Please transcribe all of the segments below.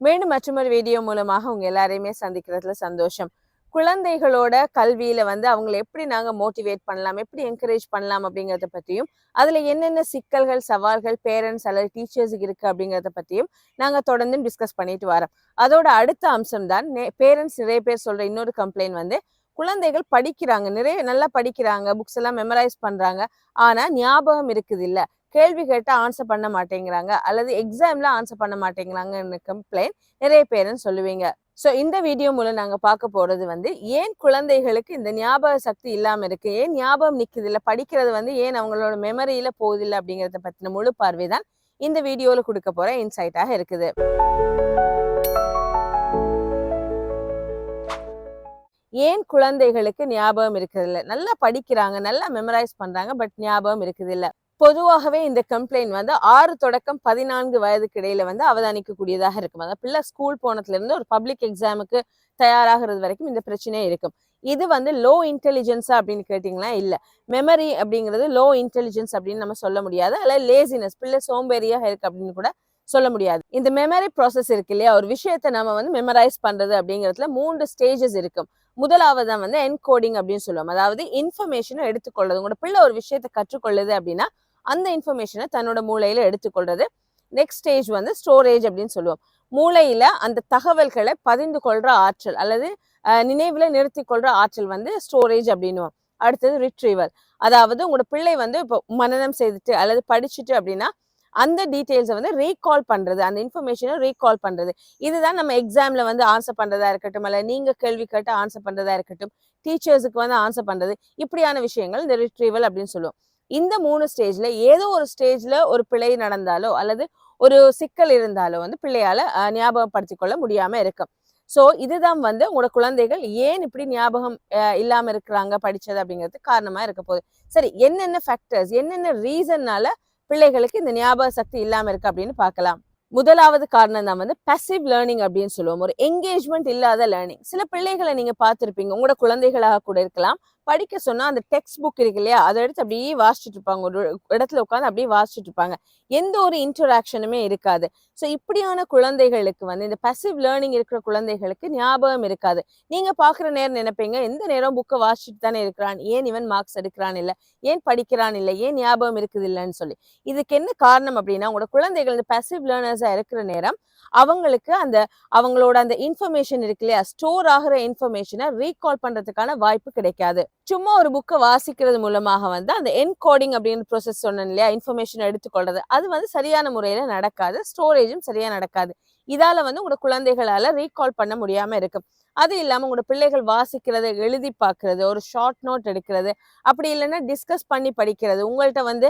மீண்டும் மற்றொரு வீடியோ மூலமாக உங்க எல்லாரையுமே சந்திக்கிறதுல சந்தோஷம். குழந்தைகளோட கல்வியில வந்து அவங்களை எப்படி நாங்க மோட்டிவேட் பண்ணலாம் எப்படி என்கரேஜ் பண்ணலாம் அப்படிங்கறத பத்தியும் அதுல என்னென்ன சிக்கல்கள் சவால்கள் பேரண்ட்ஸ் அல்லது டீச்சர்ஸுக்கு இருக்கு அப்படிங்கறத பத்தியும் நாங்க தொடர்ந்து டிஸ்கஸ் பண்ணிட்டு வரோம். அதோட அடுத்த அம்சம் தான் பேரண்ட்ஸ் நிறைய பேர் சொல்ற இன்னொரு கம்ப்ளைண்ட் வந்து குழந்தைகள் படிக்கிறாங்க நிறைய நல்லா படிக்கிறாங்க புக்ஸ் எல்லாம் மெமரைஸ் பண்றாங்க ஆனா ஞாபகம் இருக்குது இல்லை கேள்வி கேட்டால் ஆன்சர் பண்ண மாட்டேங்கிறாங்க. அல்லது எக்ஸாம்ல ஆன்சர் பண்ண மாட்டேங்கிறாங்கன்னு கம்ப்ளைண்ட் நிறைய பேருன்னு சொல்லுவீங்க. ஸோ இந்த வீடியோ மூலம் நாங்க பார்க்க போறது வந்து ஏன் குழந்தைகளுக்கு இந்த ஞாபக சக்தி இல்லாம இருக்கு? ஏன் ஞாபகம் நிற்குது இல்லை படிக்கிறது வந்து ஏன் அவங்களோட மெமரியில போகுதில்லை அப்படிங்கிறத பற்றின முழு பார்வை தான் இந்த வீடியோவில் கொடுக்க போற இன்சைட்டாக இருக்குது. ஏன் குழந்தைகளுக்கு ஞாபகம் இருக்கிறது இல்லை நல்லா படிக்கிறாங்க நல்லா மெமரைஸ் பண்றாங்க பட் ஞாபகம் இருக்குது இல்லை பொதுவாகவே இந்த கம்ப்ளைண்ட் வந்து ஆறு தொடக்கம் பதினான்கு வயதுக்கு இடையில வந்து அவதானிக்கக்கூடியதாக இருக்கும். அதாவது பிள்ளை ஸ்கூல் போனதுல இருந்து ஒரு பப்ளிக் எக்ஸாமுக்கு தயாராகிறது வரைக்கும் இந்த பிரச்சனையே இருக்கும். இது வந்து லோ இன்டெலிஜென்ஸா அப்படின்னு கேட்டிங்கன்னா இல்லை. மெமரி அப்படிங்கிறது லோ இன்டெலிஜென்ஸ் அப்படின்னு நம்ம சொல்ல முடியாது. அதில் லேசினஸ் பிள்ளை சோம்பேறியாக இருக்கு அப்படின்னு கூட சொல்ல முடியாது. இந்த மெமரி ப்ராசஸ் இருக்கு இல்லையா? ஒரு விஷயத்தை நம்ம வந்து மெமரைஸ் பண்றது அப்படிங்கிறதுல மூன்று ஸ்டேஜஸ் இருக்கும். முதலாவது தான் வந்து என்கோடிங் அப்படின்னு சொல்லுவோம். அதாவது இன்ஃபர்மேஷனை எடுத்துக்கொள்றது உங்களோட பிள்ளை ஒரு விஷயத்தை கற்றுக்கொள்ளுது அப்படின்னா அந்த இன்ஃபர்மேஷனை தன்னோட மூளையில எடுத்துக்கொள்றது. நெக்ஸ்ட் ஸ்டேஜ் வந்து ஸ்டோரேஜ் அப்படின்னு சொல்லுவோம். மூளையில அந்த தகவல்களை பதிந்து கொள்ற ஆற்றல் அல்லது நினைவில் நினைவுல நிறுத்தி கொள்ற ஆற்றல் வந்து ஸ்டோரேஜ் அப்படின்னுவோம். அடுத்தது ரிட்ரீவல் அதாவது உங்களோட பிள்ளை வந்து இப்போ மனநம் செய்துட்டு அல்லது படிச்சுட்டு அப்படின்னா அந்த டீட்டெயில்ஸை வந்து ரீகால் பண்ணுறது அந்த இன்ஃபர்மேஷனை ரீகால் பண்ணுறது இதுதான் நம்ம எக்ஸாமில் வந்து ஆன்சர் பண்ணுறதா இருக்கட்டும் அல்ல நீங்கள் கேள்வி கேட்டு ஆன்சர் பண்ணுறதா இருக்கட்டும் டீச்சர்ஸுக்கு வந்து ஆன்சர் பண்ணுறது இப்படியான விஷயங்கள் இந்த ரிட்ரீவல் அப்படின்னு சொல்லுவோம். இந்த மூணு ஸ்டேஜ்ல ஏதோ ஒரு ஸ்டேஜ்ல ஒரு பிழை நடந்தாலோ அல்லது ஒரு சிக்கல் இருந்தாலோ வந்து பிள்ளையால ஞாபகப்படுத்தி கொள்ள முடியாம இருக்கும். சோ இதுதான் வந்து உங்களோட குழந்தைகள் ஏன் இப்படி ஞாபகம் இல்லாம இருக்கிறாங்க படிச்சது அப்படிங்கிறது காரணமா இருக்க போகுது. சரி என்னென்ன ஃபேக்டர்ஸ் என்னென்ன ரீசன்னால பிள்ளைகளுக்கு இந்த ஞாபக சக்தி இல்லாம இருக்கு அப்படின்னு பார்க்கலாம். முதலாவது காரணம் தான் வந்து பசிவ் லேர்னிங் அப்படின்னு சொல்லுவோம். ஒரு என்கேஜ்மெண்ட் இல்லாத லேர்னிங் சில பிள்ளைகளை நீங்க பார்த்துருப்பீங்க. உங்களோட குழந்தைகளாக கூட இருக்கலாம். படிக்க சொன்னால் அந்த டெக்ஸ்ட் புக் இருக்கு இல்லையா? அதை எடுத்து அப்படியே வாசிச்சுட்டு இருப்பாங்க. ஒரு இடத்துல உட்காந்து அப்படியே வாசிச்சுட்டு இருப்பாங்க. எந்த ஒரு இன்டராக்ஷனுமே இருக்காது. ஸோ இப்படியான குழந்தைகளுக்கு வந்து இந்த பசிவ் லேர்னிங் இருக்கிற குழந்தைகளுக்கு ஞாபகம் இருக்காது. நீங்கள் பார்க்குற நேரம் நினைப்பீங்க எந்த நேரம் புக்கை வாசிச்சுட்டு தானே இருக்கிறான்? ஏன் இவன் மார்க்ஸ் எடுக்கிறான் இல்லை? ஏன் படிக்கிறான் இல்லை? ஏன் ஞாபகம் இருக்குது இல்லைன்னு சொல்லி. இதுக்கு என்ன காரணம் அப்படின்னா உங்களோட குழந்தைகள் இந்த பசிவ் லேர்னர்ஸாக இருக்கிற நேரம் அவங்களுக்கு அந்த அவங்களோட அந்த இன்ஃபர்மேஷன் இருக்கு இல்லையா? ஸ்டோர் ஆகிற இன்ஃபர்மேஷனை ரீகால் பண்ணுறதுக்கான வாய்ப்பு கிடைக்காது. சும்மா ஒரு புக்கை வாசிக்கிறது மூலமாக வந்து அந்த என்கோடிங் அப்படின்னு ப்ரொசஸ் சொன்னேன் இல்லையா? இன்ஃபர்மேஷன் எடுத்துக்கொள்றது. அது வந்து சரியான முறையில நடக்காது. ஸ்டோரேஜும் சரியா நடக்காது. இதால வந்து உங்களோட குழந்தைகளால ரீகால் பண்ண முடியாமல் இருக்கும் அது இல்லாமல் உங்களோட பிள்ளைகள் வாசிக்கிறது எழுதி பார்க்கறது ஒரு ஷார்ட் நோட் எடுக்கிறது அப்படி இல்லைன்னா டிஸ்கஸ் பண்ணி படிக்கிறது உங்கள்கிட்ட வந்து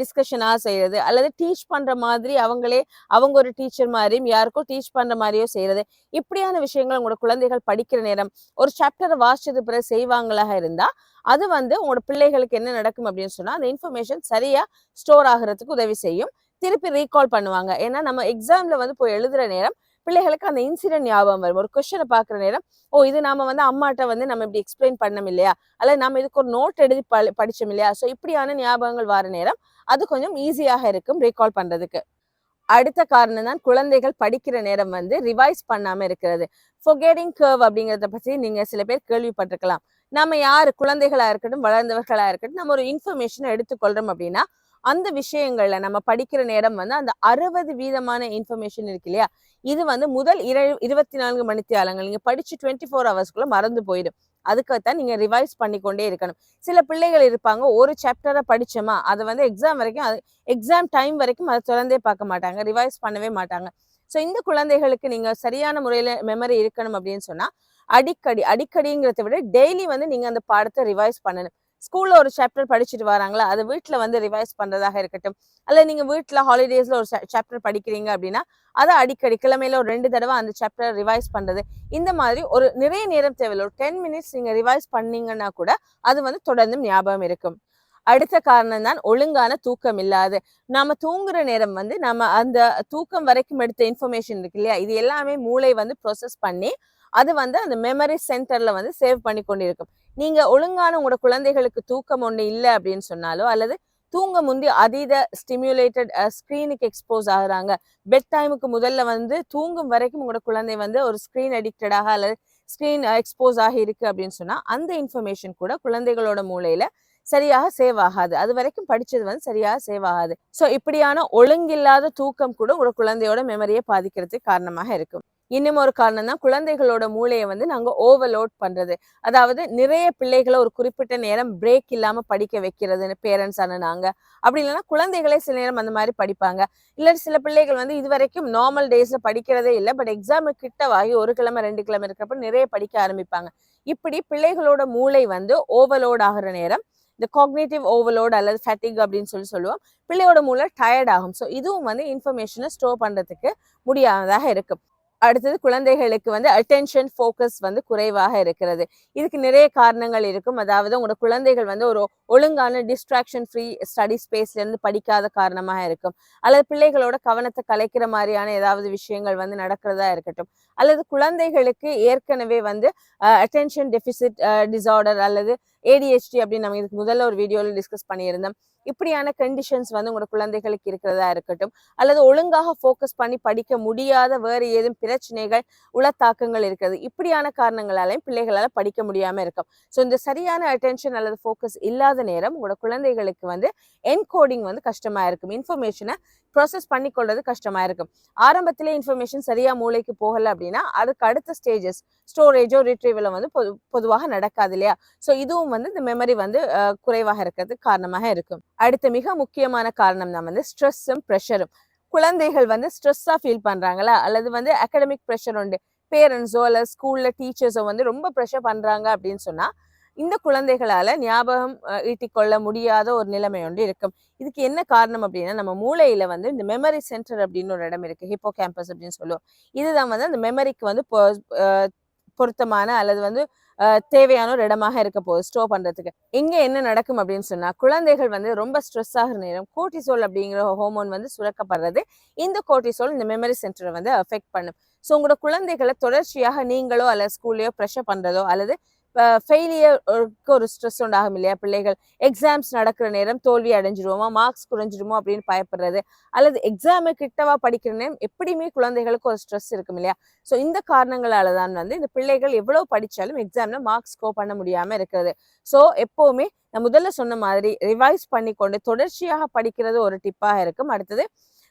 டிஸ்கஷனா செய்யறது அல்லது டீச் பண்ற மாதிரி அவங்களே அவங்க ஒரு டீச்சர் மாதிரியும் யாருக்கோ டீச் பண்ற மாதிரியோ செய்யறது இப்படியான விஷயங்கள் உங்களோட குழந்தைகள் படிக்கிற நேரம் ஒரு சாப்டரை வாசிச்சது பிறகு செய்வாங்களாக இருந்தா அது வந்து உங்களோட பிள்ளைகளுக்கு என்ன நடக்கும் அப்படின்னு சொன்னா அந்த இன்ஃபர்மேஷன் சரியா ஸ்டோர் ஆகுறதுக்கு உதவி செய்யும். திருப்பி ரீகால் பண்ணுவாங்க. ஏன்னா நம்ம எக்ஸாமில் வந்து போய் எழுதுற நேரம் பிள்ளைகளுக்கு அந்த இன்சிடென்ட் ஞாபகம் வரும். ஒரு கொஷனை பார்க்குற நேரம் ஓ இது நாம வந்து அம்மாட்ட வந்து நம்ம இப்படி எக்ஸ்பிளைன் பண்ணோம் இல்லையா? அல்லது நம்ம இதுக்கு ஒரு நோட் எழுதி ப படிச்சோம் இல்லையா? ஸோ இப்படியான ஞாபகங்கள் வர நேரம் அது கொஞ்சம் ஈஸியாக இருக்கும் ரீகால் பண்றதுக்கு. அடுத்த காரணம் தான் குழந்தைகள் படிக்கிற நேரம் வந்து ரிவைஸ் பண்ணாம இருக்கிறது. ஃபொகேட்டிங் கர்வ் அப்படிங்கிறத பத்தி நீங்க சில பேர் கேள்விப்பட்டிருக்கலாம். நம்ம யாரு? குழந்தைகளா இருக்கட்டும் வளர்ந்தவர்களா இருக்கட்டும் நம்ம ஒரு இன்ஃபர்மேஷனை எடுத்துக்கொள்றோம் அப்படின்னா அந்த விஷயங்கள்ல நம்ம படிக்கிற நேரம் வந்து அந்த அறுபது வீதமான இன்ஃபர்மேஷன் இருக்கு இல்லையா? இது வந்து முதல் இரு இருபத்தி நான்கு மணித்தியாலங்கள். நீங்க படிச்சு டுவெண்ட்டி ஃபோர் ஹவர்ஸ்க்குள்ள மறந்து போயிடும். அதுக்காகத்தான் நீங்க ரிவைஸ் பண்ணிக்கொண்டே இருக்கணும். சில பிள்ளைகள் இருப்பாங்க ஒரு சாப்டரை படிச்சோமா அதை வந்து எக்ஸாம் வரைக்கும் அது எக்ஸாம் டைம் வரைக்கும் அதை திறந்தே பார்க்க மாட்டாங்க ரிவைஸ் பண்ணவே மாட்டாங்க. ஸோ இந்த குழந்தைகளுக்கு நீங்க சரியான முறையில மெமரி இருக்கணும் அப்படின்னு சொன்னா அடிக்கடி அடிக்கடிங்கிறத விட டெய்லி வந்து நீங்க அந்த பாடத்தை ரிவைஸ் பண்ணணும். ஸ்கூல்ல ஒரு சாப்டர் படிச்சுட்டு வராங்களா அதை வீட்ல வந்து ரிவைஸ் பண்றதாக இருக்கட்டும். அல்ல நீங்க வீட்ல ஹாலிடேஸ்ல ஒரு சாப்டர் படிக்கிறீங்க அப்படின்னா அதை அடிக்கடி கிழமையில ஒரு ரெண்டு தடவை அந்த சாப்டர் ரிவைஸ் பண்றது. இந்த மாதிரி ஒரு நிறைய நேரம் தேவையில்லை. ஒரு டென் மினிட்ஸ் நீங்க ரிவைஸ் பண்ணீங்கன்னா கூட அது வந்து தொடர்ந்து ஞாபகம் இருக்கும். அடுத்த காரணம் தான் ஒழுங்கான தூக்கம் இல்லாது. நாம தூங்குற நேரம் வந்து நம்ம அந்த தூக்கம் வரைக்கும் எடுத்த இன்ஃபர்மேஷன் இருக்கு இல்லையா? இது எல்லாமே மூளை வந்து ப்ரொசஸ் பண்ணி அது வந்து அந்த மெமரி சென்டர்ல வந்து சேவ் பண்ணி கொண்டிருக்கும். நீங்க ஒழுங்கான உங்களோட குழந்தைகளுக்கு தூக்கம் ஒண்ணு இல்லை அப்படின்னு சொன்னாலோ அல்லது தூங்க முந்தி அதீத ஸ்டிமுலேட்டட் ஸ்க்ரீனுக்கு எக்ஸ்போஸ் ஆகுறாங்க. பெட் டைமுக்கு முதல்ல வந்து தூங்கும் வரைக்கும் உங்களோட குழந்தை வந்து ஒரு ஸ்க்ரீன் அடிக்டடாக அல்லது ஸ்க்ரீன் எக்ஸ்போஸ் ஆகி இருக்கு அப்படின்னு சொன்னா அந்த இன்ஃபர்மேஷன் கூட குழந்தைகளோட மூளையில சரியாக சேவ் ஆகாது. அது வரைக்கும் படிச்சது வந்து சரியாக சேவ் ஆகாது. ஸோ இப்படியான ஒழுங்கில்லாத தூக்கம் கூட உங்களோட குழந்தையோட மெமரியை பாதிக்கிறதுக்கு காரணமாக இருக்கும். இன்னும் ஒரு காரணம் தான் குழந்தைகளோட மூளையை வந்து நாங்கள் ஓவர்லோட் பண்ணுறது அதாவது நிறைய பிள்ளைகளை ஒரு குறிப்பிட்ட நேரம் பிரேக் இல்லாமல் படிக்க வைக்கிறதுன்னு பேரண்ட்ஸ் நாங்கள் அப்படி இல்லைன்னா குழந்தைகளே சில நேரம் அந்த மாதிரி படிப்பாங்க. இல்லை சில பிள்ளைகள் வந்து இது வரைக்கும் நார்மல் டேஸில் படிக்கிறதே இல்லை பட் எக்ஸாமு கிட்டவாகி ஒரு கிழமை ரெண்டு கிழமை இருக்கிறப்ப நிறைய படிக்க ஆரம்பிப்பாங்க. இப்படி பிள்ளைகளோட மூளை வந்து ஓவர்லோட் ஆகிற நேரம் இந்த காக்னேட்டிவ் ஓவர்லோட் அல்லது ஃபேட்டிக் அப்படின்னு சொல்லி சொல்லுவோம் பிள்ளையோட மூளை டயர்ட் ஆகும். ஸோ இதுவும் வந்து இன்ஃபர்மேஷனை ஸ்டோர் பண்ணுறதுக்கு முடியாததாக இருக்கும். அடுத்தது குழந்தைகளுக்கு வந்து அட்டென்ஷன் ஃபோக்கஸ் வந்து குறைவாக இருக்கிறது. இதுக்கு நிறைய காரணங்கள் இருக்கும். அதாவது உங்களோட குழந்தைகள் வந்து ஒரு ஒழுங்கான டிஸ்ட்ராக்ஷன் ஃப்ரீ ஸ்டடி ஸ்பேஸ்ல இருந்து படிக்காத காரணமாக இருக்கும். அல்லது பிள்ளைகளோட கவனத்தை கலைக்கிற மாதிரியான ஏதாவது விஷயங்கள் வந்து நடக்கிறதா இருக்கட்டும். அல்லது குழந்தைகளுக்கு ஏற்கனவே வந்து அட்டென்ஷன் டெபிசிட் டிசார்டர் அல்லது ஏடிஹெச்டி அப்படின்னு நம்ம இதுக்கு முதல்ல ஒரு வீடியோவில் டிஸ்கஸ் பண்ணியிருந்தோம். இப்படியான கண்டிஷன்ஸ் வந்து உங்களோட குழந்தைகளுக்கு இருக்கிறதா இருக்கட்டும் அல்லது ஒழுங்காக ஃபோக்கஸ் பண்ணி படிக்க முடியாத வேறு ஏதும் பிரச்சனைகள் உளத்தாக்கங்கள் இருக்கிறது இப்படியான காரணங்களாலையும் பிள்ளைகளால் படிக்க முடியாமல் இருக்கும். ஸோ இந்த சரியான அட்டென்ஷன் அல்லது ஃபோக்கஸ் இல்லாத நேரம் உங்களோட குழந்தைகளுக்கு வந்து என்கோடிங் வந்து கஷ்டமா இருக்கும். இன்ஃபர்மேஷனை ப்ராசஸ் பண்ணிக்கொள்வது கஷ்டமாக இருக்கும். ஆரம்பத்திலே இன்ஃபர்மேஷன் சரியாக மூளைக்கு போகலை அப்படின்னு அதுக்கு அடுத்த ஸ்டேஜஸ் ஸ்டோரேஜோ ரிட்ரீவலோ வந்து பொது பொதுவாக நடக்காது இல்லையா? ஸோ இதுவும் வந்து இந்த மெமரி வந்து குறைவாக இருக்கிறதுக்கு காரணமாக இருக்கும். அடுத்த மிக முக்கியமான காரணம் தான் வந்து ஸ்ட்ரெஸ்ஸும் ப்ரெஷரும் குழந்தைகள் வந்து ஸ்ட்ரெஸ்ஸாக ஃபீல் பண்ணுறாங்களா அல்லது வந்து அகடமிக் ப்ரெஷர் உண்டு. பேரண்ட்ஸோ அல்லது ஸ்கூல்ல டீச்சர்ஸோ வந்து ரொம்ப ப்ரெஷர் பண்றாங்க அப்படின்னு சொன்னா இந்த குழந்தைகளால ஞாபகம் ஈட்டிக்கொள்ள முடியாத ஒரு நிலைமை ஒன்று இருக்கும். இதுக்கு என்ன காரணம் அப்படின்னா நம்ம மூளையில வந்து இந்த மெமரி சென்டர் அப்படின்னு ஒரு இடம் இருக்கு ஹிப்போ கேம்பஸ் அப்படின்னு சொல்லுவோம். இதுதான் வந்து அந்த மெமரிக்கு வந்து பொ- பொருத்தமான அல்லது வந்து தேவையான ஒரு இடமாக இருக்க போகுது ஸ்டோர் பண்றதுக்கு. இங்கே என்ன நடக்கும் அப்படின்னு சொன்னால் குழந்தைகள் வந்து ரொம்ப ஸ்ட்ரெஸ் ஆகிற நேரம் கோட்டிசோல் அப்படிங்கிற ஹோமோன் வந்து சுரக்கப்படுறது இந்த கோட்டிசோல் இந்த மெமரி சென்டரை வந்து அஃபெக்ட் பண்ணும். ஸோ உங்களோட குழந்தைகளை தொடர்ச்சியாக நீங்களோ அல்லது ஸ்கூல்லையோ ப்ரெஷர் பண்றதோ அல்லது ஃபெயிலியருக்கு ஒரு ஸ்ட்ரெஸ் உண்டாகும் இல்லையா பிள்ளைகள்? எக்ஸாம்ஸ் நடக்கிற நேரம் தோல்வி அடைஞ்சிருவோமா மார்க்ஸ் குறைஞ்சிருமோ அப்படின்னு பயப்படுறது. அல்லது எக்ஸாமு கிட்டவா படிக்கிற நேரம் எப்படியுமே குழந்தைகளுக்கு ஒரு ஸ்ட்ரெஸ் இருக்கும் இல்லையா? ஸோ இந்த காரணங்களால தான் வந்து இந்த பிள்ளைகள் எவ்வளவு படிச்சாலும் எக்ஸாமில் மார்க்ஸ் ஸ்கோர் பண்ண முடியாமல் இருக்கிறது. ஸோ எப்போவுமே நான் முதல்ல சொன்ன மாதிரி ரிவைஸ் பண்ணி கொண்டு தொடர்ச்சியாக படிக்கிறது ஒரு டிப்பாக இருக்கும். அடுத்தது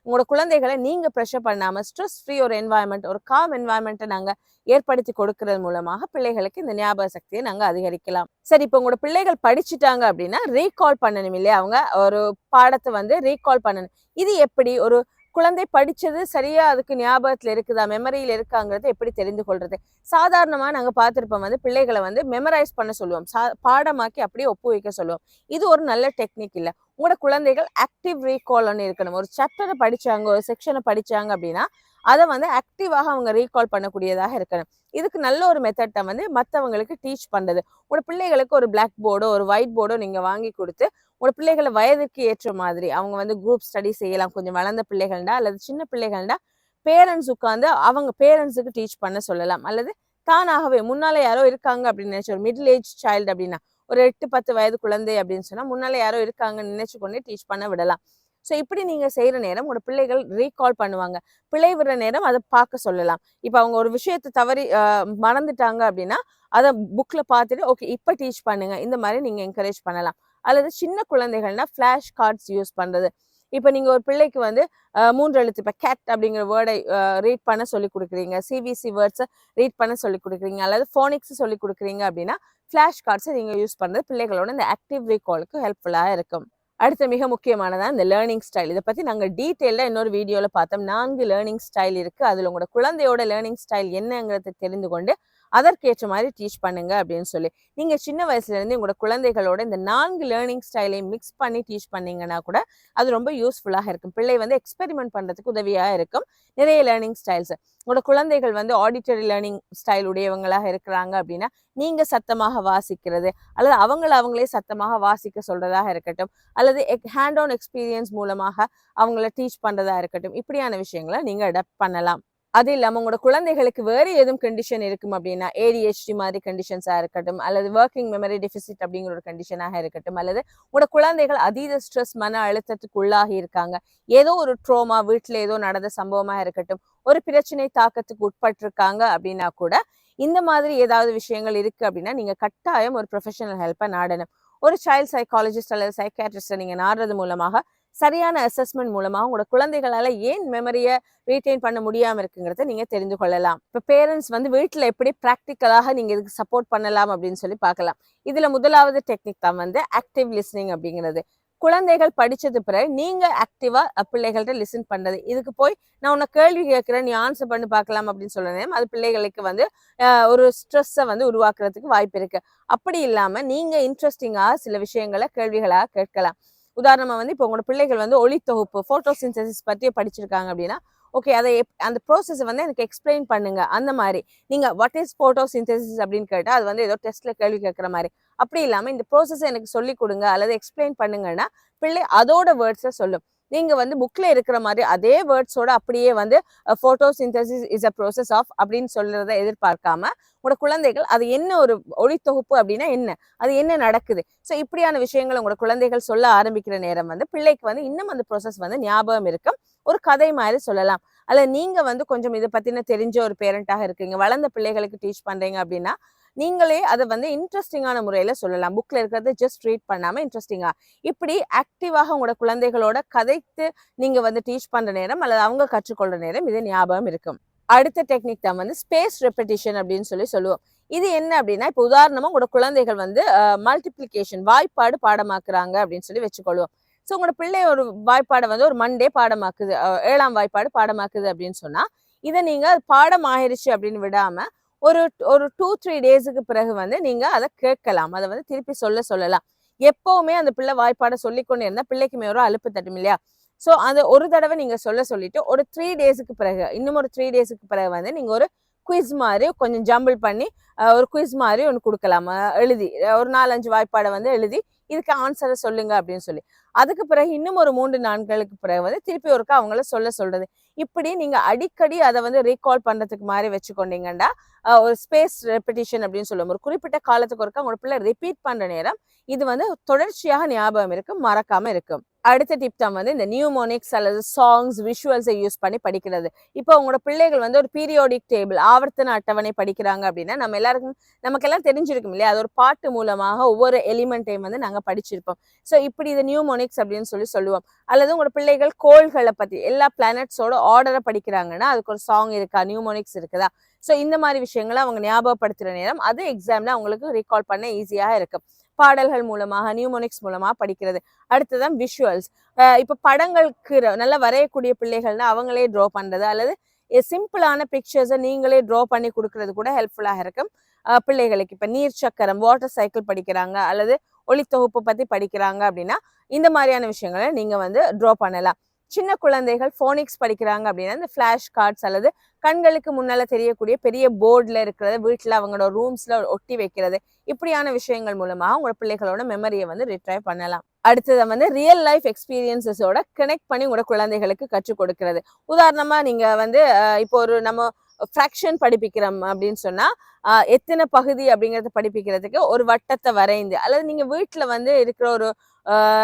உங்களோட குழந்தைகளை நீங்க ப்ரெஷர் பண்ணாம ஸ்ட்ரெஸ் ஃப்ரீ ஒரு என்வாயன்மெண்ட் ஒரு காம் என்வாயன்மெண்ட்டை நாங்க ஏற்படுத்தி கொடுக்கறது மூலமாக பிள்ளைகளுக்கு இந்த ஞாபக சக்தியை நாங்க அதிகரிக்கலாம். சரி இப்போ உங்களோட பிள்ளைகள் படிச்சுட்டாங்க அப்படின்னா ரீகால் பண்ணணும் இல்லையா? அவங்க ஒரு பாடத்தை வந்து ரீகால் பண்ணணும். இது எப்படி? ஒரு குழந்தை படித்தது சரியா அதுக்கு ஞாபகத்தில் இருக்குதா? மெமரியில் இருக்காங்கிறது எப்படி தெரிந்து கொள்வது சாதாரணமாக நாங்கள் பார்த்துருப்போம் வந்து பிள்ளைகளை வந்து மெமரைஸ் பண்ண சொல்லுவோம். சா- பாடமாக்கி அப்படியே ஒப்பு வைக்க சொல்லுவோம். இது ஒரு நல்ல டெக்னிக் இல்லை. உங்களோட குழந்தைகள் ஆக்டிவ் ரீகால்னு இருக்கணும். ஒரு சாப்டரை படித்தாங்க ஒரு செக்ஷனை படித்தாங்க அப்படின்னா அதை வந்து ஆக்டிவாக அவங்க ரீகால் பண்ணக்கூடியதாக இருக்கணும். இதுக்கு நல்ல ஒரு மெத்தட்டை வந்து மற்றவங்களுக்கு டீச் பண்ணுறது உங்களோட பிள்ளைகளுக்கு ஒரு பிளாக் போர்டோ ஒரு ஒயிட் போர்டோ நீங்கள் வாங்கி கொடுத்து உங்களோட பிள்ளைகளை வயதுக்கு ஏற்ற மாதிரி அவங்க வந்து குரூப் ஸ்டடி செய்யலாம். கொஞ்சம் வளர்ந்த பிள்ளைகள்டா அல்லது சின்ன பிள்ளைகள்டா பேரண்ட்ஸ் உட்காந்து அவங்க பேரண்ட்ஸுக்கு டீச் பண்ண சொல்லலாம். அல்லது தானாகவே முன்னால யாரோ இருக்காங்க அப்படின்னு நினைச்சு ஒரு மிடில் ஏஜ் சைல்டு அப்படின்னா ஒரு எட்டு பத்து வயது குழந்தை அப்படின்னு சொன்னா முன்னால யாரோ இருக்காங்கன்னு நினைச்சு கொண்டே டீச் பண்ண விடலாம். ஸோ இப்படி நீங்கள் செய்கிற நேரம் உங்களோட பிள்ளைகள் ரீகால் பண்ணுவாங்க. பிழை விடுற நேரம் அதை பார்க்க சொல்லலாம். இப்போ அவங்க ஒரு விஷயத்தை தவறி மறந்துட்டாங்க அப்படின்னா அதை புக்ல பார்த்துட்டு ஓகே இப்போ டீச் பண்ணுங்க. இந்த மாதிரி நீங்க என்கரேஜ் பண்ணலாம். அல்லது சின்ன குழந்தைகள்னா ஃப்ளாஷ் கார்ட்ஸ் யூஸ் பண்றது. இப்போ நீங்க ஒரு பிள்ளைக்கு வந்து மூன்று எழுத்து இப்போ கேட் அப்படிங்கிற வேர்டை ரீட் பண்ண சொல்லி கொடுக்குறீங்க. சிபிசி வேர்ட்ஸை ரீட் பண்ண சொல்லி கொடுக்குறீங்க. அல்லது ஃபோனிக்ஸ் சொல்லி கொடுக்குறீங்க அப்படின்னா ஃப்ளாஷ் கார்ட்ஸை நீங்கள் யூஸ் பண்ணுறது பிள்ளைகளோட இந்த ஆக்டிவ் ரீகாலுக்கு ஹெல்ப்ஃபுல்லாக இருக்கும். அடுத்த மிக முக்கியமானதான் இந்த லேர்னிங் ஸ்டைல் இதை பற்றி நாங்கள் டீட்டெயிலாக இன்னொரு வீடியோவில் பார்த்தோம். நான்கு லேர்னிங் ஸ்டைல் இருக்குது அதில் உங்களோட குழந்தையோட லேர்னிங் ஸ்டைல் என்னங்கிறத தெரிந்து கொண்டு அதற்கேற்ற மாதிரி டீச் பண்ணுங்க அப்படின்னு சொல்லி. நீங்கள் சின்ன வயசுலேருந்து உங்களோட குழந்தைகளோட இந்த நான்கு லேர்னிங் ஸ்டைலையும் மிக்ஸ் பண்ணி டீச் பண்ணீங்கன்னா கூட அது ரொம்ப யூஸ்ஃபுல்லாக இருக்கும். பிள்ளை வந்து எக்ஸ்பெரிமெண்ட் பண்ணுறதுக்கு உதவியாக இருக்கும். நிறைய லேர்னிங் ஸ்டைல்ஸ் உங்களோட குழந்தைகள் வந்து ஆடிட்டரி லேர்னிங் ஸ்டைல் உடையவங்களாக இருக்கிறாங்க அப்படின்னா நீங்கள் சத்தமாக வாசிக்கிறது அல்லது அவங்கள அவங்களே சத்தமாக வாசிக்க சொல்கிறதாக இருக்கட்டும் அல்லது ஹேண்ட் ஆன் எக்ஸ்பீரியன்ஸ் மூலமாக அவங்கள டீச் பண்ணுறதா இருக்கட்டும் இப்படியான விஷயங்களை நீங்கள் அடாப்ட் பண்ணலாம். அது இல்லாமல் உங்களோட குழந்தைகளுக்கு வேறு எதுவும் கண்டிஷன் இருக்கும் அப்படின்னா ஏடிஹெச்டி மாதிரி கண்டிஷன்ஸாக இருக்கட்டும் அல்லது ஒர்க்கிங் மெமரி டெபிசிட் அப்படிங்கிற ஒரு கண்டிஷனாக இருக்கட்டும் அல்லது உங்களோட குழந்தைகள் அதீத ஸ்ட்ரெஸ் மன அழுத்தத்துக்கு உள்ளாகி இருக்காங்க. ஏதோ ஒரு ட்ரோமா வீட்டில் ஏதோ நடந்த சம்பவமாக இருக்கட்டும் ஒரு பிரச்சனை தாக்கத்துக்கு உட்பட்டிருக்காங்க அப்படின்னா கூட இந்த மாதிரி ஏதாவது விஷயங்கள் இருக்கு அப்படின்னா நீங்கள் கட்டாயம் ஒரு ப்ரொஃபஷனல் ஹெல்ப்பை நாடணும். ஒரு சைல்ட் சைக்காலஜிஸ்ட் அல்லது சைக்காட்ரிஸ்டை நீங்கள் நாடுறது மூலமாக சரியான அசஸ்மெண்ட் மூலமா உங்களோட குழந்தைகளால ஏன் மெமரியை ரீட்டைன் பண்ண முடியாம இருக்குங்கிறத நீங்க தெரிந்து கொள்ளலாம். இப்போ பேரண்ட்ஸ் வந்து வீட்டில் எப்படி ப்ராக்டிக்கலாக நீங்க இதுக்கு சப்போர்ட் பண்ணலாம் அப்படின்னு சொல்லி பார்க்கலாம். இதுல முதலாவது டெக்னிக் தான் வந்து ஆக்டிவ் லிஸ்னிங் அப்படிங்கிறது. குழந்தைகள் படிச்சது பிறகு நீங்க ஆக்டிவா பிள்ளைகள்கிட்ட லிசன் பண்றது. இதுக்கு போய் நான் உன்னை கேள்வி கேட்கிறேன் நீ ஆன்சர் பண்ணி பார்க்கலாம் அப்படின்னு சொல்லுறேன் அது பிள்ளைகளுக்கு வந்து ஒரு ஸ்ட்ரெஸ்ஸை வந்து உருவாக்குறதுக்கு வாய்ப்பு இருக்கு. அப்படி இல்லாம நீங்க இன்ட்ரெஸ்டிங்கா சில விஷயங்களை கேள்விகளாக கேட்கலாம். உதாரணமாக வந்து இப்போ உங்களோட பிள்ளைகள் வந்து ஒளி தொகுப்பு போட்டோசிந்தசிஸ் பற்றி படிச்சிருக்காங்க அப்படின்னா ஓகே அதை அந்த ப்ரோசஸ் வந்து எனக்கு எக்ஸ்பிளைன் பண்ணுங்க. அந்த மாதிரி. நீங்க வாட் இஸ் போட்டோசிந்தசிஸ் அப்படின்னு கேட்டால் அது வந்து ஏதோ டெஸ்ட்ல கேள்வி கேட்குற மாதிரி. அப்படி இல்லாமல் இந்த ப்ரோசஸ் எனக்கு சொல்லி கொடுங்க அல்லது எக்ஸ்பிளைன் பண்ணுங்கன்னா பிள்ளை அதோட வேர்ட்ஸை சொல்லும். நீங்க வந்து புக்ல இருக்கிற மாதிரி அதே வேர்ட்ஸோட அப்படியே வந்து photosynthesis is a process of அப்படின்னு சொல்கிறத எதிர்பார்க்காம உங்களோட குழந்தைகள் அது என்ன ஒரு ஒளித்தொகுப்பு அப்படின்னா என்ன? அது என்ன நடக்குது? ஸோ இப்படியான விஷயங்கள் உங்களோட குழந்தைகள் சொல்ல ஆரம்பிக்கிற நேரம் வந்து பிள்ளைக்கு வந்து இன்னும் அந்த ப்ரோசஸ் வந்து ஞாபகம் இருக்கும். ஒரு கதை மாதிரி சொல்லலாம். அல்ல நீங்க வந்து கொஞ்சம் இதை பத்தின தெரிஞ்ச ஒரு பேரண்ட்டாக இருக்கீங்க. வளர்ந்த பிள்ளைகளுக்கு டீச் பண்றீங்க அப்படின்னா நீங்களே அதை வந்து இன்ட்ரெஸ்டிங்கான முறையில் சொல்லலாம். புக்கில் இருக்கிறத ஜஸ்ட் ரீட் பண்ணாமல் இன்ட்ரெஸ்டிங்காக இப்படி ஆக்டிவாக உங்களோட குழந்தைகளோட கதைத்து நீங்கள் வந்து டீச் பண்ணுற நேரம் அல்லது அவங்க கற்றுக்கொள்கிற நேரம் இது ஞாபகம் இருக்கும். அடுத்த டெக்னிக் தான் வந்து ஸ்பேஸ் ரெப்படிஷன் அப்படின்னு சொல்லி சொல்லுவோம். இது என்ன அப்படின்னா இப்போ உதாரணமாக உங்களோட குழந்தைகள் வந்து மல்டிப்ளிகேஷன் வாய்ப்பாடு பாடமாக்குறாங்க அப்படின்னு சொல்லி வச்சுக்கொள்வோம். ஸோ உங்களோட பிள்ளை ஒரு வாய்ப்பாடை வந்து ஒரு மண்டே பாடமாக்குது ஏழாம் வாய்ப்பாடு பாடமாக்குது அப்படின்னு சொன்னால் இதை நீங்கள் பாடம் ஆயிடுச்சு அப்படின்னு விடாமல் ஒரு ஒரு டூ த்ரீ டேஸுக்கு பிறகு வந்து நீங்க அதை கேட்கலாம். அதை வந்து திருப்பி சொல்ல சொல்லலாம். எப்பவுமே அந்த பிள்ளை வாய்ப்பாடை சொல்லிக்கொண்டே இருந்தா பிள்ளைக்குமே ஒரு அலுப்பு தட்டும் இல்லையா? ஸோ அதை ஒரு தடவை நீங்க சொல்ல சொல்லிட்டு ஒரு த்ரீ டேஸுக்கு பிறகு இன்னும் ஒரு த்ரீ டேஸுக்கு பிறகு வந்து நீங்க ஒரு குவிஸ் மாதிரி கொஞ்சம் ஜம்பிள் பண்ணி ஒரு குவிஸ் மாதிரி ஒன்று கொடுக்கலாம். எழுதி ஒரு நாலஞ்சு வாய்ப்பாடை வந்து எழுதி இதுக்கு ஆன்சரை சொல்லுங்க அப்படின்னு சொல்லி. அதுக்கு பிறகு இன்னும் ஒரு மூன்று நாட்களுக்கு பிறகு வந்து திருப்பி ஒருக்கா அவங்கள சொல்ல சொல்றது. இப்படி நீங்க அடிக்கடி அதை வந்து ரீகால் பண்றதுக்கு மாதிரி வச்சுக்கொண்டீங்கன்னா ஒரு ஸ்பேஸ் ரெப்பிட்டிஷன் அப்படின்னு சொல்லுவோம். ஒரு குறிப்பிட்ட காலத்துக்கு ஒருக்கா உங்களோட பிள்ளை ரிப்பீட் பண்ற நேரம் இது வந்து தொடர்ச்சியாக ஞாபகம் இருக்கும் மறக்காம இருக்கும் அடுத்த டிப் தான் வந்து இந்த நியூமோனிக்ஸ் அல்லது சாங்ஸ் விஷுவல்ஸை யூஸ் பண்ணி படிக்கிறது. இப்போ உங்களோட பிள்ளைகள் வந்து ஒரு பீரியோடிக் டேபிள் ஆவர்த்தன அட்டவணை படிக்கிறாங்க அப்படின்னா நம்ம எல்லாருக்கும் நமக்கெல்லாம் தெரிஞ்சிருக்கும் இல்லையா? அது ஒரு பாட்டு மூலமாக ஒவ்வொரு எலிமெண்ட்டையும் வந்து நாங்கள் படிச்சிருப்போம். ஸோ இப்படி இது நியூமோனிக்ஸ் அப்படின்னு சொல்லி சொல்லுவோம். அல்லது உங்களோட பிள்ளைகள் கோள்களை பற்றி எல்லா பிளானட்ஸோட ஆர்டரை படிக்கிறாங்கன்னா அதுக்கு ஒரு சாங் இருக்கா? நியூமோனிக்ஸ் இருக்குதா? ஸோ இந்த மாதிரி விஷயங்களை அவங்க ஞாபகப்படுத்துகிற நேரம் அது எக்ஸாமில் அவங்களுக்கு ரீகால் பண்ண ஈஸியாக இருக்கும். பாடல்கள் மூலமாக நியூமோனிக்ஸ் மூலமாக படிக்கிறது. அடுத்ததான் விஷுவல்ஸ் இப்போ படங்களுக்கு நல்லா வரையக்கூடிய பிள்ளைகள்னா அவங்களே ட்ரா பண்ணுறது அல்லது சிம்பிளான பிக்சர்ஸை நீங்களே ட்ரா பண்ணி கொடுக்கறது கூட ஹெல்ப்ஃபுல்லாக இருக்கும். பிள்ளைகளுக்கு இப்போ நீர் சக்கரம் வாட்டர் சைக்கிள் படிக்கிறாங்க அல்லது ஒளித்தொகுப்பு பற்றி படிக்கிறாங்க அப்படின்னா இந்த மாதிரியான விஷயங்களை நீங்கள் வந்து ட்ரா பண்ணலாம். சின்ன குழந்தைகள் ஃபோனிக்ஸ் படிக்கிறாங்க அப்படின்னா இந்த ஃப்ளாஷ் கார்ட்ஸ் அல்லது கண்களுக்கு முன்னால தெரியக்கூடிய பெரிய போர்டில் இருக்கிறது வீட்டில் அவங்களோட ரூம்ஸ்ல ஒட்டி வைக்கிறது. இப்படியான விஷயங்கள் மூலமாக உங்களோட பிள்ளைகளோட மெமரியை வந்து ரிட்ரைவ் பண்ணலாம். அடுத்தது வந்து ரியல் லைஃப் எக்ஸ்பீரியன்சஸோட கனெக்ட் பண்ணி உங்களோட குழந்தைகளுக்கு கற்றுக் கொடுக்கிறது. உதாரணமா நீங்க வந்து இப்போ ஒரு நம்ம ஃப்ராக்ஷன் படிப்பிக்கிறோம் அப்படின்னு சொன்னா எத்தனை பகுதி அப்படிங்கறத படிப்பிக்கிறதுக்கு ஒரு வட்டத்தை வரைந்து அல்லது நீங்க வீட்டில் வந்து இருக்கிற ஒரு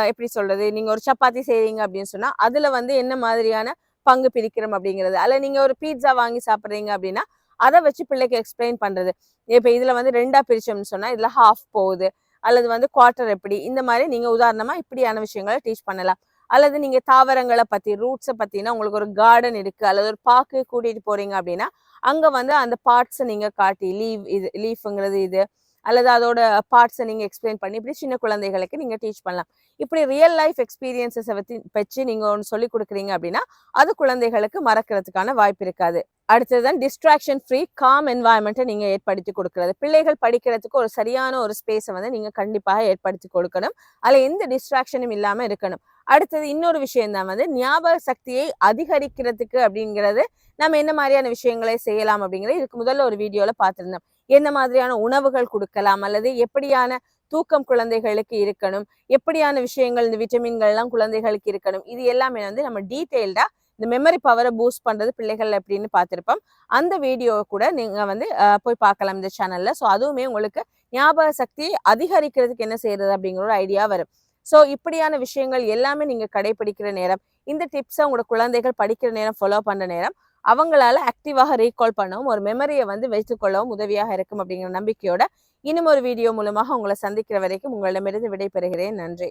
எப்படி சொல்றது? நீங்க ஒரு சப்பாத்தி செய்றீங்க அப்படின்னு சொன்னா அதுல வந்து என்ன மாதிரியான பங்கு பிரிக்கிறோம் அப்படிங்கிறது. அதில் நீங்கள் ஒரு பீட்சா வாங்கி சாப்பிட்றீங்க அப்படின்னா அதை வச்சு பிள்ளைக்கு எக்ஸ்பிளைன் பண்றது. இப்போ இதில் வந்து ரெண்டா பிரிச்சோம்னு சொன்னால் இதில் ஹாஃப் போகுது. அல்லது வந்து குவார்ட்டர் எப்படி? இந்த மாதிரி நீங்கள் உதாரணமாக இப்படியான விஷயங்களை டீச் பண்ணலாம். அல்லது நீங்கள் தாவரங்களை பற்றி ரூட்ஸை பற்றினா உங்களுக்கு ஒரு கார்டன் இருக்கு அல்லது ஒரு பார்க்கு கூட்டிகிட்டு போகிறீங்க அப்படின்னா அங்கே வந்து அந்த பார்ட்ஸை நீங்கள் காட்டி லீவ் இது லீஃப்ங்கிறது இது அல்லது அதோட பார்ட்ஸை நீங்கள் எக்ஸ்பிளைன் பண்ணி இப்படி சின்ன குழந்தைகளுக்கு நீங்கள் டீச் பண்ணலாம். இப்படி ரியல் லைஃப் எக்ஸ்பீரியன்ஸை பற்றி வச்சு நீங்கள் ஒன்று சொல்லி கொடுக்குறீங்க அப்படின்னா அது குழந்தைகளுக்கு மறக்கிறதுக்கான வாய்ப்பு இருக்காது. அடுத்ததுதான் டிஸ்ட்ராக்ஷன் ஃப்ரீ காம் என்வாயன்மெண்ட்டை நீங்கள் ஏற்படுத்தி கொடுக்குறது. பிள்ளைகள் படிக்கிறதுக்கு ஒரு சரியான ஒரு ஸ்பேஸை வந்து நீங்கள் கண்டிப்பாக ஏற்படுத்தி கொடுக்கணும். அதில் எந்த டிஸ்ட்ராக்ஷனும் இல்லாமல் இருக்கணும். அடுத்தது இன்னொரு விஷயம் தான் வந்து ஞாபக சக்தியை அதிகரிக்கிறதுக்கு அப்படிங்கிறது நம்ம என்ன மாதிரியான விஷயங்களை செய்யலாம் அப்படிங்கிறது இதுக்கு முதல்ல ஒரு வீடியோவில் பார்த்துருந்தோம். என்ன மாதிரியான உணவுகள் கொடுக்கலாம்? அல்லது எப்படியான தூக்கம் குழந்தைகளுக்கு இருக்கணும்? எப்படியான விஷயங்கள் இந்த விட்டமின்கள் எல்லாம் குழந்தைகளுக்கு இருக்கணும்? இது எல்லாமே வந்து நம்ம டீட்டெயில்டா இந்த மெமரி பவரை பூஸ்ட் பண்றது பிள்ளைகள் எப்படின்னு பார்த்துருப்போம். அந்த வீடியோவை கூட நீங்க வந்து அஹ், போய் பார்க்கலாம் இந்த சேனல்ல. ஸோ அதுவுமே உங்களுக்கு ஞாபக சக்தியை அதிகரிக்கிறதுக்கு என்ன செய்யறது அப்படிங்கிற ஒரு ஐடியா வரும். ஸோ இப்படியான விஷயங்கள் எல்லாமே நீங்க கடைபிடிக்கிற நேரம் இந்த டிப்ஸை உங்களோட குழந்தைகள் படிக்கிற நேரம் ஃபாலோ பண்ற நேரம் அவங்களால ஆக்டிவாக ரீகால் பண்ணவும் ஒரு மெமரியை வந்து வைத்துக்கொள்ளவும் உதவியாக இருக்கும் அப்படிங்கிற நம்பிக்கையோட இன்னும் ஒரு வீடியோ மூலமாக உங்களை சந்திக்கிற வரைக்கும் உங்களிடமிருந்து விடைபெறுகிறேன். நன்றி.